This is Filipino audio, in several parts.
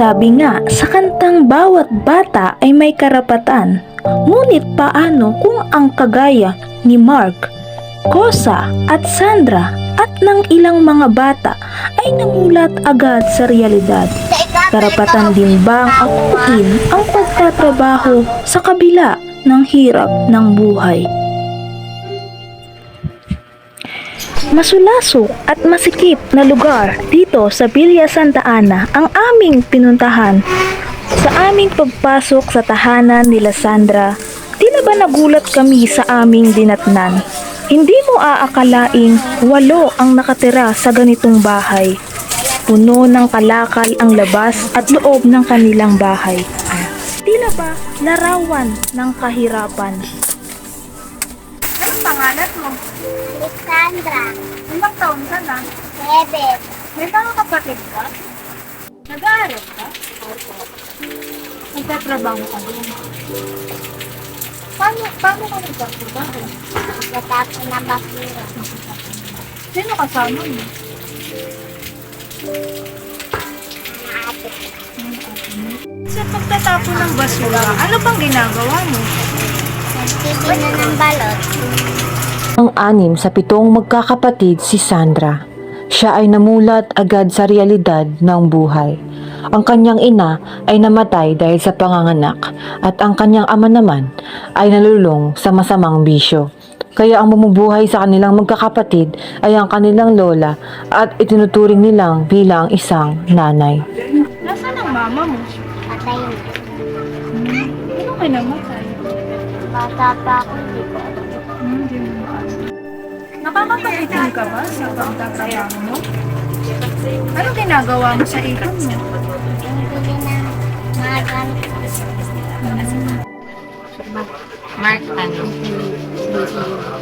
Sabi nga sa kantang bawat bata ay may karapatan. Ngunit paano kung ang kagaya ni Mark, Kosa at Sandra at ng ilang mga bata ay namulat agad sa realidad? Karapatan din bang akuin ang pagtatrabaho sa kabila ng hirap ng buhay? Masulasok at masikip na lugar dito sa Villa Santa Ana ang aming pinuntahan. Sa aming pagpasok sa tahanan nila Sandra, tila ba nagulat kami sa aming dinatnan. Hindi mo aakalaing walo ang nakatira sa ganitong bahay. Puno ng kalakal ang labas at loob ng kanilang bahay. Tila ba larawan ng kahirapan. Anong pangalan mo? Alexandra, Ilang taon ka na? Seven, May mga kapatid ka? Nag-aaral ka? Nagtatrabaho ka din. Paano, paano ka nagtatrabaho? pagkatapos ng basura. Sino kasama mo? Sa pagtatapon ng basura, ano pang ginagawa mo? Na ng balot. Ang anim sa pitong magkakapatid si Sandra. Siya ay namulat agad sa realidad ng buhay. Ang kanyang ina ay namatay dahil sa panganganak at ang kanyang ama naman ay nalulong sa masamang bisyo. Kaya ang bumubuhay sa kanilang magkakapatid ay ang kanilang lola at itinuturing nilang bilang isang nanay. Nasaan ang mama mo? Patay na. Ano ka namatay? Bata pa ako, hindi ko alam. Hindi mo maalam. Nakakatakitin ka ba sa pagtatrabaho mo? Anong ginagawa mo sa ipon mo? Yung bili ng mga gamit. Mark, ano?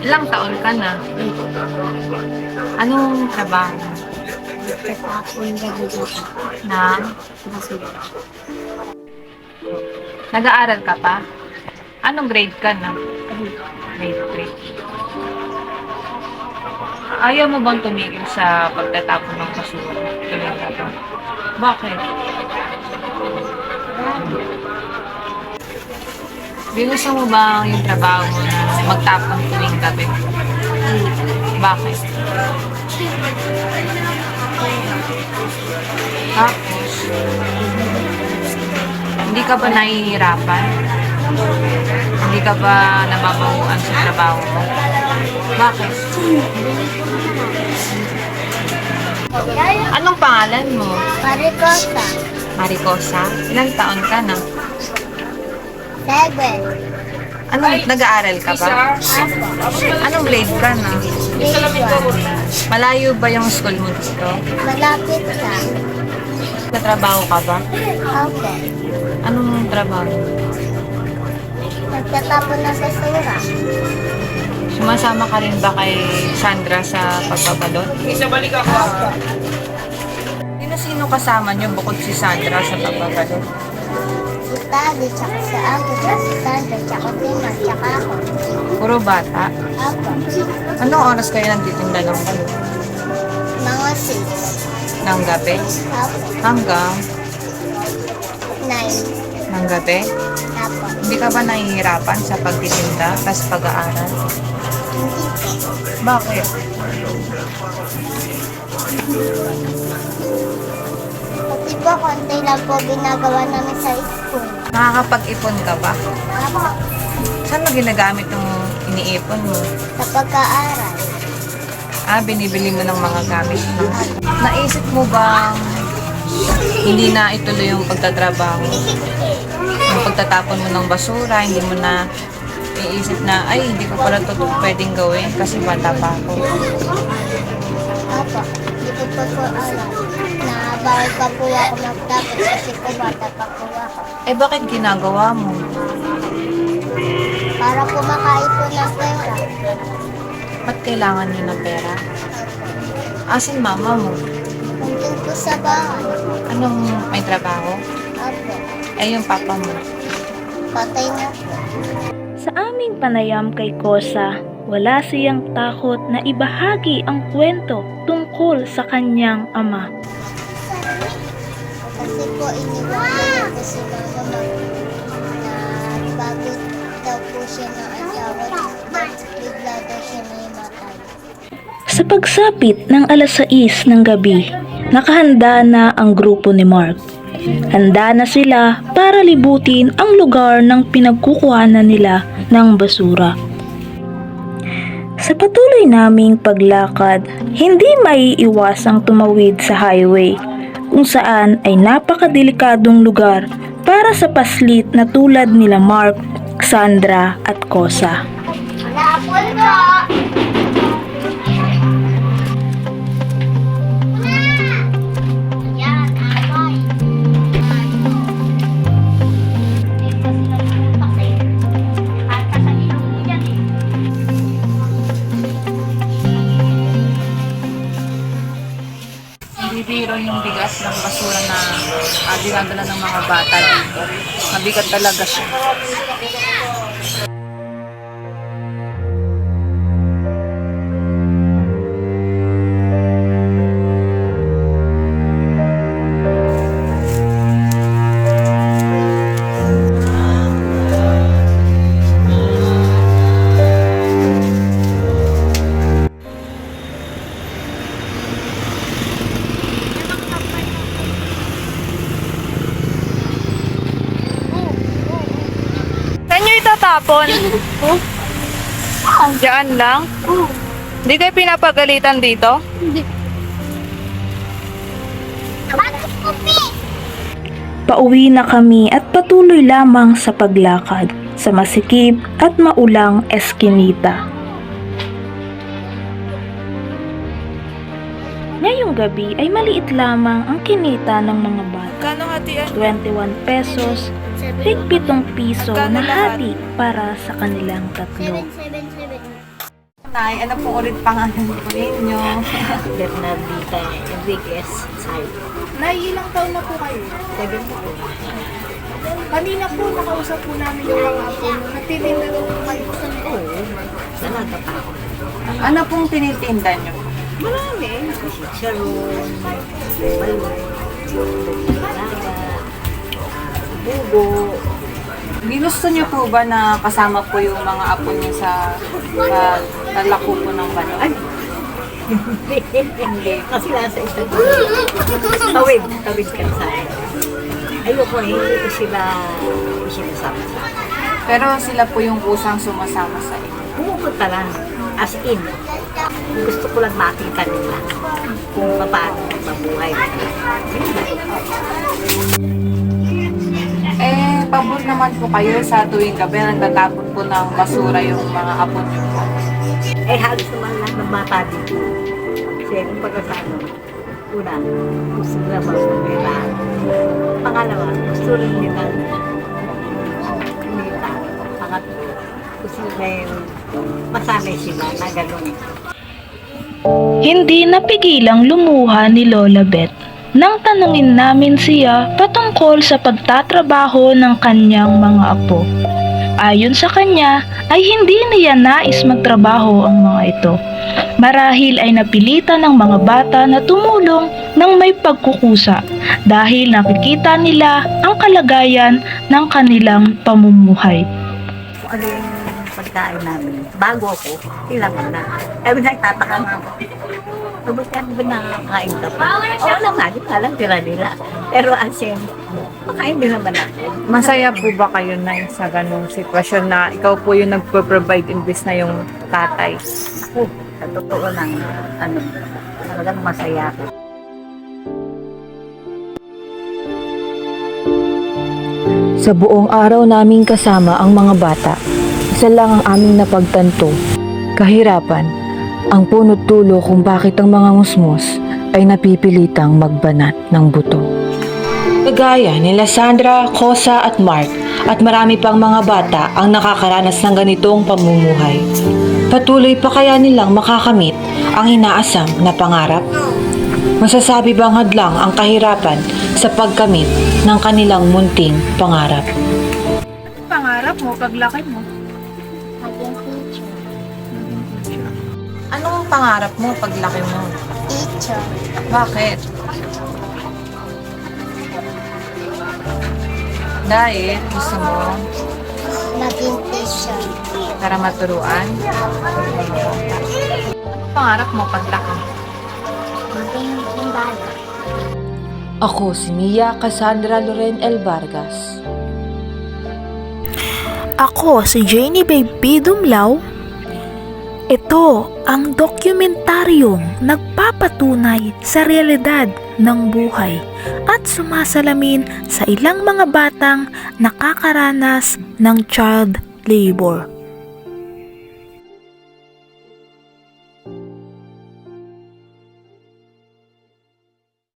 Ilang taon ka na? Anong trabaho? Pagkatapos gabi dito. Na? Nag-aaral ka pa? Anong grade ka na? Grade 3. Ayaw mo bang tumigil sa pagtatapon ng basura? Tuloy ka ba? Bakit? Binuso mo ba yung trabaho mo na magtapon tuwing gabi? Bakit? Tapos, hindi ka ba nahihirapan? Hindi ka ba nababahuan sa trabaho mo? Bakit? Anong pangalan mo? Maricosa. Maricosa? Ilang taon ka na? Seven. Anong, nag-aaral ka ba? Anong grade ka na? Malayo ba yung school mo dito? Malapit sa. Natrabaho ka ba? Opo. Anong trabaho? Nagtatapon ng basura. Sumasama ka rin ba kay Sandra sa pagbabalot? Opo. Sino-sino kasama niyo bukod si Sandra sa pagbabalot? Si Tadi, tsaka si Ate, tsaka si Sandra, tsaka si Tina, tsaka ako. Puro bata? Opo. Anong oras kayo nagtitinda ng balot? Mga six. Ng gabi? Opo. Hanggang Nine. ng gabi? Hindi ka ba nahihirapan sa pagtitinda tas pag-aaral? Bakit? Kasi po, konti lang po ginagawa namin sa school. Nakakapag-ipon ka ba? Opo. Saan mo ginagamit yung iniipon mo? Sa pag-aaral. Ah, binibili mo ng mga gamit mo. Naisip mo bang hindi na ituloy yung pagtatrabaho? Yung pagtatapon mo ng basura, hindi mo na iisip na, ay, hindi ko pala ito pwedeng gawin kasi bata pa ako. Opo. Hindi ko po po alam na Nagtatrabaho pa po ako magtapos kasi po bata pa po ako. Eh, bakit ginagawa mo? Para po makaipon ng pera. Ba't kailangan niyo ng pera? Asin mama mo? Nandun po sa bahay. Anong may trabaho? Apo, Eh, yung papa mo. patay na po. Sa aming panayam kay Kosa, wala siyang takot na ibahagi ang kwento tungkol sa kanyang ama. Kasi po iniwan ko na si mama na bago daw po siya ng asawa, bigla daw siya naimatay. Sa pagsapit ng alas 6 ng gabi, nakahanda na ang grupo ni Mark. Handa na sila para libutin ang lugar ng pinagkukuhanan nila ng basura. Sa patuloy naming paglakad, hindi maiiwasang tumawid sa highway kung saan ay napakadelikadong lugar para sa paslit na tulad nila Mark, Sandra at Kosa. Napol bigas ng basura na uh, dinadala ng mga bata. Mabigat talaga siya. Itatapon? Diyan lang? Hindi kayo pinapagalitan dito? Pauwi na kami at patuloy lamang sa paglakad sa masikip at maulang eskinita. Ngayong gabi ay maliit lamang ang kinita ng mga bata. Kano hatian? 21 pesos, higpitong piso na hati para sa kanilang tatlo. 777. Nay, ano po ulit pangalan po ninyo? Bernardita Enriquez Sai. Nay, ilang taon na po kayo? Seven po. Kanina po, nakausap po namin yung mga apo mo. Nagtitinda po kayo Oo. Talaga pa ako. Ano pong tinitinda nyo? Marami. Sharon, balon, dalaga, bubo. Ginusto niyo po ba na kasama po yung mga apo niyo sa sa talako po ng bato? Ay, Hindi. Kasi nasa isang tawid. Tawid ka sa. Ayoko eh, hindi ko sila isinasama sa akin. pero sila po yung kusang sumasama sa inyo. Pumupunta lang. As in. Gusto ko lang makita nila kung paano mabuhay. Eh, pabor naman po kayo sa tuwing gabi na nagtatapon po ng basura yung mga apo niyo po. Eh, halos naman lahat ng bata dito. Kasi yung pagkasano, una, gusto nila magpapira. Pangalawa, gusto rin nila kumita. Pangatlo, gusto nila yung masanay sila na gano'n. Hindi napigilang lumuha ni Lola Beth nang tanungin namin siya patungkol sa pagtatrabaho ng kanyang mga apo. Ayon sa kanya ay hindi niya nais magtrabaho ang mga ito. Marahil ay napilitan ng mga bata na tumulong ng may pagkukusa dahil nakikita nila ang kalagayan ng kanilang pamumuhay. Ano yung pagkain namin. Bago ako, kailangan na. Eh, nagtataka na ako. Sabi ka, ba nakakain ka pa? Oo naman, di pa alam tira nila. Pero as in, makain din naman ako. Masaya po ba kayo na sa ganong sitwasyon na ikaw po yung nagpo-provide imbes na yung tatay? Ako, sa totoo lang, ano, talagang masaya ako. Sa buong araw naming kasama ang mga bata, isa lang ang aming napagtanto, kahirapan. Ang punot dulo kung bakit ang mga musmos ay napipilitang magbanat ng buto. Kagaya nila Sandra, Kosa at Mark at marami pang mga bata ang nakakaranas ng ganitong pamumuhay. Patuloy pa kaya nilang makakamit ang inaasam na pangarap? Masasabi bang hadlang ang kahirapan sa pagkamit ng kanilang munting pangarap? Pangarap mo, paglaki mo. Pangarap mo paglaki mo? Teacher. Bakit? Dahil gusto mo Maging teacher. para maturuan? Anong pangarap mo paglaki? Maging sundalo. Ako si Mia Cassandra Loren L. Vargas. Ako si Janie Baby Dumlaw. Ito ang dokumentaryong nagpapatunay sa realidad ng buhay at sumasalamin sa ilang mga batang nakakaranas ng child labor.